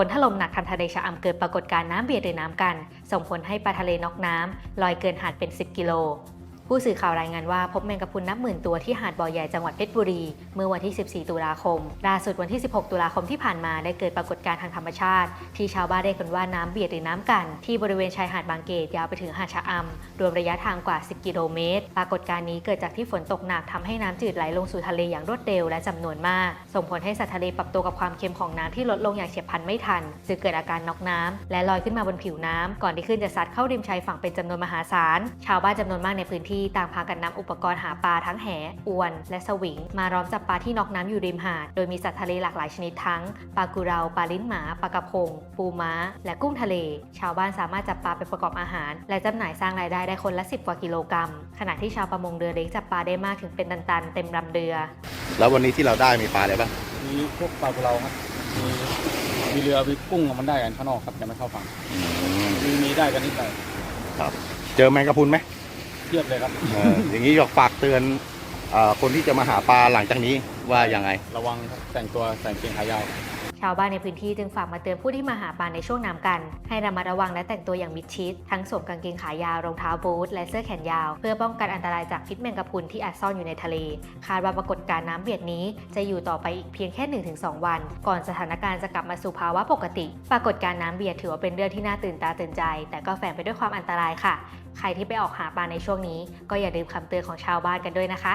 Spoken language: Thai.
ฝนถล่มหนักทำทะเลชะอำเกิดปรากฏการณ์น้ำเบียดหรือน้ำกัน ส่งผลให้ปลาทะเลนอกน้ำลอยเกินหาดเป็น 10 กิโล ผู้สื่อข่าวรายงานว่าพบแมงกะพรุนนับหมื่นตัวที่หาดบ่อใหญ่จังหวัดเพชรบุรี เมื่อวันที่ 14 ตุลาคม ล่าสุดวันที่ 16 ตุลาคมที่ผ่านมาได้เกิดปรากฏการณ์ทางธรรมชาติ ที่ชาวบ้านเรียกกันว่าน้ำเบียดหรือน้ำกัน ที่บริเวณชายหาดบางเกตยาวไปถึงหาดชะอำรวมระยะทางกว่า 10 กิโลเมตร ปรากฏการณ์นี้เกิดจากที่ฝนตกหนักทำให้น้ำจืดไหลลงสู่ทะเลอย่างรวดเร็วและจำนวนมาก ส่งผลให้สัตว์ทะเลปรับตัวกับความเค็มของน้ำที่ลดลงอย่างเฉียบพลันไม่ทันจึงเกิดอาการน็อกน้ำและลอยขึ้นมาบนผิวน้ำก่อนที่คลื่นจะซัดเข้าริมชายฝั่งเป็นจำนวนมหาศาล ชาวบ้านจำนวนมากในพื้นที่ต่างพากันนำอุปกรณ์หาปลาทั้งแห อวน และสวิง มาล้อมจับปลาที่น็อกน้ำอยู่ริมหาด โดยมีสัตว์ทะเลหลากหลายชนิดทั้งปลากุเรา ปลาลิ้นหมา ปลากระพง ปูม้า และกุ้งทะเล ชาวบ้านสามารถจับปลาไปประกอบอาหาร และจำหน่ายสร้างรายได้ได้คนละ 10 กว่ากิโลกรัม ขณะที่ชาวประมงเรือเล็กจับปลาได้มากถึงเป็นตันๆ เต็มลำเรือ แล้ววันนี้ที่เราได้มีปลาอะไรบ้าง มีพวกปลากุเลาครับ มีมีเรือมีกุ้งมันได้กันข้างนอกครับยังไม่เข้าฝั่งมีมีได้กันนิดหน่อยเจอแมงกะพรุนไหม เทียบเลยครับ เอออย่างนี้อยากฝากเตือนเอ่อคนที่จะมาหาปลาหลังจากนี้ว่ายังไง ระวังครับแต่งตัวใส่กางเกงขายาว ชาวบ้านในพื้นที่จึงฝากมาเตือนผู้ที่มาหาปลาในช่วงน้ำกัน ให้ระมัดระวังและแต่งตัวอย่างมิดชิด ทั้งสวมกางเกงขายาวรองเท้าบูทและเสื้อแขนยาว เพื่อป้องกันอันตรายจากพิษแมงกะพรุนที่อาจซ่อนอยู่ในทะเล คาดว่าปรากฏการณ์น้ำเบียดนี้จะอยู่ต่อไปอีกเพียงแค่ 1-2 วัน ก่อนสถานการณ์จะกลับมาสู่ภาวะปกติ ปรากฏการณ์น้ำเบียดถือว่าเป็นเรื่องที่น่าตื่นตาตื่นใจ แต่ก็แฝงไปด้วยความอันตรายค่ะ ใครที่ไปออกหาปลาในช่วงนี้ ก็อย่าลืมคำเตือนของชาวบ้านกันด้วยนะคะ